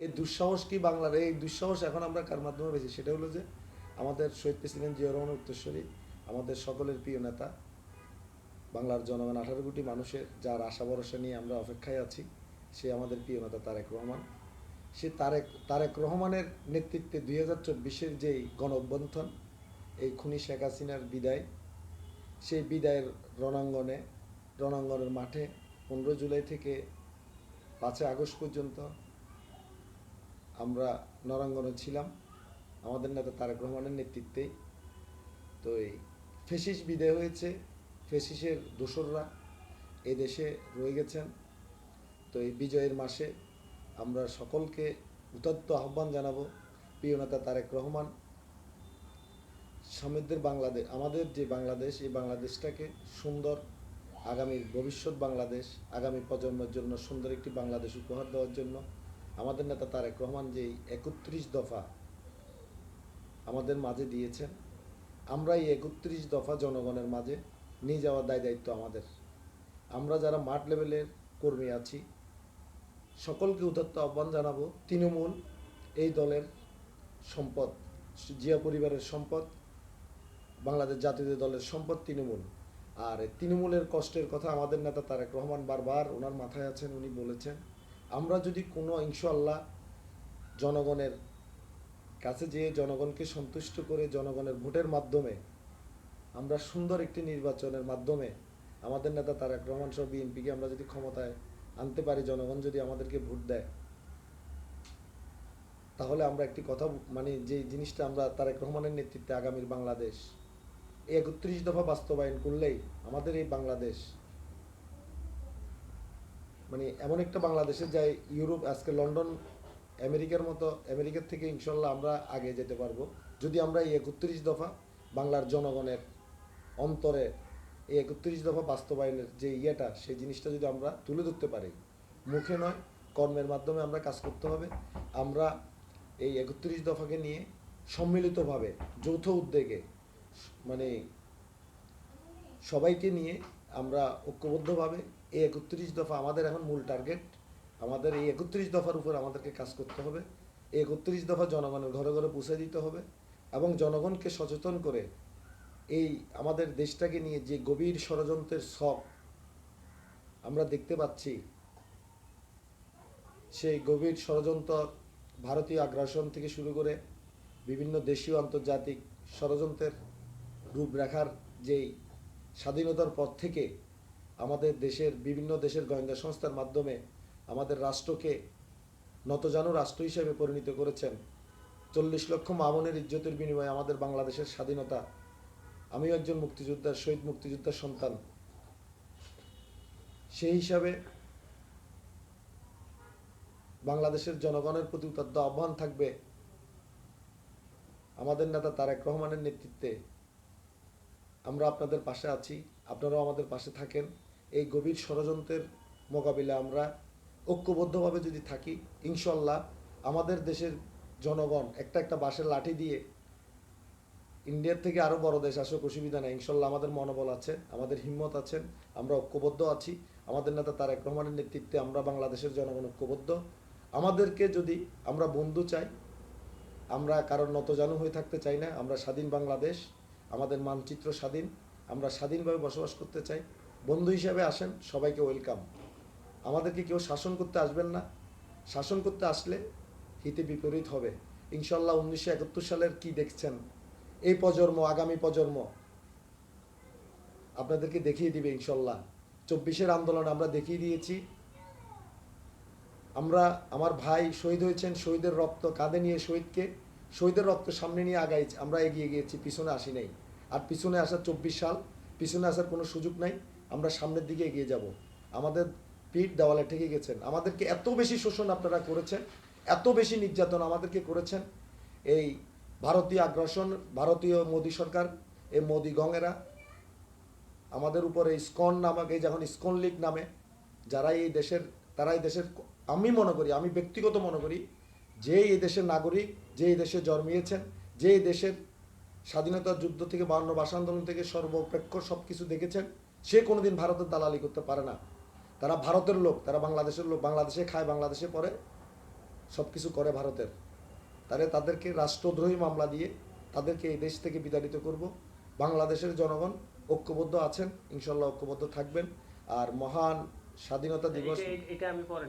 এই দুঃসাহস কি বাংলার? এই দুঃসাহস এখন আমরা কার মাধ্যমে পেয়েছি? সেটা হলো যে আমাদের শহীদ প্রেসিডেন্ট জিয়া রহমান উত্তরস্বরী আমাদের সকলের প্রিয় নেতা, বাংলার জনগণ আঠারো কোটি মানুষের যার আশা ভরসা নিয়ে আমরা অপেক্ষায় আছি, সে আমাদের প্রিয় নেতা তারেক রহমান। সে তারেক তারেক রহমানের নেতৃত্বে দুই হাজার চব্বিশের যেই গণ অভ্যন্থন এই খুনি শেখ হাসিনার বিদায়, সেই বিদায়ের রণাঙ্গনে, রণাঙ্গনের মাঠে পনেরো জুলাই থেকে পাঁচই আগস্ট পর্যন্ত আমরা নরাঙ্গনে ছিলাম। আমাদের নেতা তারেক রহমানের নেতৃত্বে। তো এই ফেসিস বিদায় হয়েছে। ফেসিসের দোসররা এই দেশে রয়ে গেছেন। তো এই বিজয়ের মাসে আমরা সকলকে উদাত্ত আহ্বান জানাব। প্রিয় নেতা তারেক রহমান, সমৃদ্ধের বাংলাদেশ আমাদের যে বাংলাদেশ, এই বাংলাদেশটাকে সুন্দর আগামীর ভবিষ্যৎ বাংলাদেশ, আগামী প্রজন্মের জন্য সুন্দর একটি বাংলাদেশ উপহার দেওয়ার জন্য আমাদের নেতা তারেক রহমান যেই একত্রিশ দফা আমাদের মাঝে দিয়েছেন আমরা এই একত্রিশ দফা জনগণের মাঝে নিয়ে যাওয়ার দায় দায়িত্ব আমাদের। আমরা যারা মাঠ লেভেলের কর্মী আছি, সকলকে উদাত্ত আহ্বান জানাব, তৃণমূল এই দলের সম্পদ, জিয়া পরিবারের সম্পদ, বাংলাদেশ জাতীয় দলের সম্পদ, তৃণমূল। আর তৃণমূলের কষ্টের কথা আমাদের নেতা তারেক রহমান বারবার ওনার মাথায় আছেন, উনি বলেছেন। আমরা যদি কোনো ইনশাল্লাহ জনগণের কাছে যেয়ে জনগণকে সন্তুষ্ট করে জনগণের ভোটের মাধ্যমে আমরা সুন্দর একটি নির্বাচনের মাধ্যমে আমাদের নেতা তারেক রহমান সহ বিএনপিকে আমরা যদি ক্ষমতায় আনতে পারি, জনগণ যদি আমাদেরকে ভোট দেয়, তাহলে আমরা একটি কথা মানে যে জিনিসটা আমরা তারেক রহমানের নেতৃত্বে আগামীর বাংলাদেশ, একত্রিশ দফা বাস্তবায়ন করলেই আমাদের এই বাংলাদেশ মানে এমন একটা বাংলাদেশে যাই, ইউরোপ, আজকে লন্ডন, আমেরিকার মতো, আমেরিকার থেকে ইনশাল্লাহ আমরা আগে যেতে পারব। যদি আমরা এই একত্রিশ দফা বাংলার জনগণের অন্তরে এই একত্রিশ দফা বাস্তবায়নের যে ইয়েটা, সেই জিনিসটা যদি আমরা তুলে ধরতে পারি, মুখে নয়, কর্মের মাধ্যমে আমরা কাজ করতে হবে। আমরা এই একত্রিশ দফাকে নিয়ে সম্মিলিতভাবে, যৌথ উদ্যোগে মানে সবাইকে নিয়ে আমরা ঐক্যবদ্ধভাবে এই একত্রিশ দফা আমাদের এখন মূল টার্গেট আমাদের এই একত্রিশ দফার উপর আমাদেরকে কাজ করতে হবে। এই একত্রিশ দফা জনগণের ঘরে ঘরে পৌঁছে দিতে হবে এবং জনগণকে সচেতন করে এই আমাদের দেশটাকে নিয়ে যে গভীর ষড়যন্ত্রের শখ আমরা দেখতে পাচ্ছি, সেই গভীর ষড়যন্ত্র ভারতীয় আগ্রাসন থেকে শুরু করে বিভিন্ন দেশীয় আন্তর্জাতিক ষড়যন্ত্রের রূপরেখার যেই স্বাধীনতার পর থেকে আমাদের দেশের বিভিন্ন দেশের গোয়েন্দা সংস্থার মাধ্যমে আমাদের রাষ্ট্রকে নতজানু রাষ্ট্র হিসেবে পরিণত করেছেন। চল্লিশ লক্ষ মামনের ইজ্জতের বিনিময়ে আমাদের বাংলাদেশের স্বাধীনতা। আমিও একজন মুক্তিযোদ্ধার, শহীদ মুক্তিযোদ্ধার সন্তান। সেই হিসাবে বাংলাদেশের জনগণের প্রতি উদাত্ত আহ্বান থাকবে আমাদের নেতা তারেক রহমানের নেতৃত্বে। আমরা আপনাদের পাশে আছি, আপনারাও আমাদের পাশে থাকেন। এই গভীর ষড়যন্ত্রের মোকাবিলা আমরা ঐক্যবদ্ধভাবে যদি থাকি ইনশাল্লাহ আমাদের দেশের জনগণ একটা একটা বাঁশের লাঠি দিয়ে ইন্ডিয়ার থেকে আরও বড় দেশ আসুক, অসুবিধা নেই। ইনশাল্লাহ আমাদের মনোবল আছে, আমাদের হিম্মত আছেন আমরা ঐক্যবদ্ধ আছি। আমাদের নেতা তারেক রহমানের নেতৃত্বে আমরা বাংলাদেশের জনগণ ঐক্যবদ্ধ। আমাদেরকে যদি আমরা বন্ধু চাই, আমরা কারোর নতজানু হয়ে থাকতে চাই না, আমরা স্বাধীন বাংলাদেশ, আমাদের মানচিত্র স্বাধীন, আমরা স্বাধীনভাবে বসবাস করতে চাই। বন্ধু হিসাবে আসেন, সবাইকে ওয়েলকাম আমাদেরকে কেউ শাসন করতে আসবেন না। শাসন করতে আসলে হিতে বিপরীত হবে। ইনশাল্লাহ উনিশশো একাত্তর সালের কি দেখছেন? এই প্রজন্ম, আগামী প্রজন্ম আপনাদেরকে দেখিয়ে দিবে ইনশাল্লাহ চব্বিশের আন্দোলন আমরা দেখিয়ে দিয়েছি। আমরা, আমার ভাই শহীদ হয়েছেন, শহীদের রক্ত কাঁধে নিয়ে শহীদকে, শহীদের রক্ত সামনে নিয়ে আগাই আমরা এগিয়ে গিয়েছি, পিছনে আসি নাই। আর পিছনে আসার চব্বিশ সাল, পিছনে আসার কোনো সুযোগ নাই। আমরা সামনের দিকে এগিয়ে যাব। আমাদের পিঠ দেওয়ালে ঠেকে গেছেন। আমাদেরকে এত বেশি শোষণ আপনারা করেছেন, এত বেশি নির্যাতন আমাদেরকে করেছেন। এই ভারতীয় আগ্রাসন, ভারতীয় মোদী সরকার, এই মোদী গঙেরা, আমাদের উপরে স্কন নামক এই যখন স্কন লীগ নামে যারা এই দেশের তারা এই দেশের, আমি মনে করি, আমি ব্যক্তিগত মনে করি, যে এই দেশের নাগরিক, যে এই দেশে জন্মিয়েছেন, যে এই দেশের স্বাধীনতা যুদ্ধ থেকে বান্ন ভাষা আন্দোলন থেকে সর্বপ্রেক্ষ সব কিছু দেখেছেন সে কোনোদিন ভারতের দালালি করতে পারে না। তারা ভারতের লোক তারা বাংলাদেশের লোক বাংলাদেশে খায় বাংলাদেশে পরে সব কিছু করে ভারতের। তাহলে তাদেরকে রাষ্ট্রদ্রোহী মামলা দিয়ে তাদেরকে এই দেশ থেকে বিতাড়িত করব। বাংলাদেশের জনগণ ঐক্যবদ্ধ আছেন ইনশাল্লাহ ঐক্যবদ্ধ থাকবেন। আর মহান স্বাধীনতা দিবস এটা- আমি পরে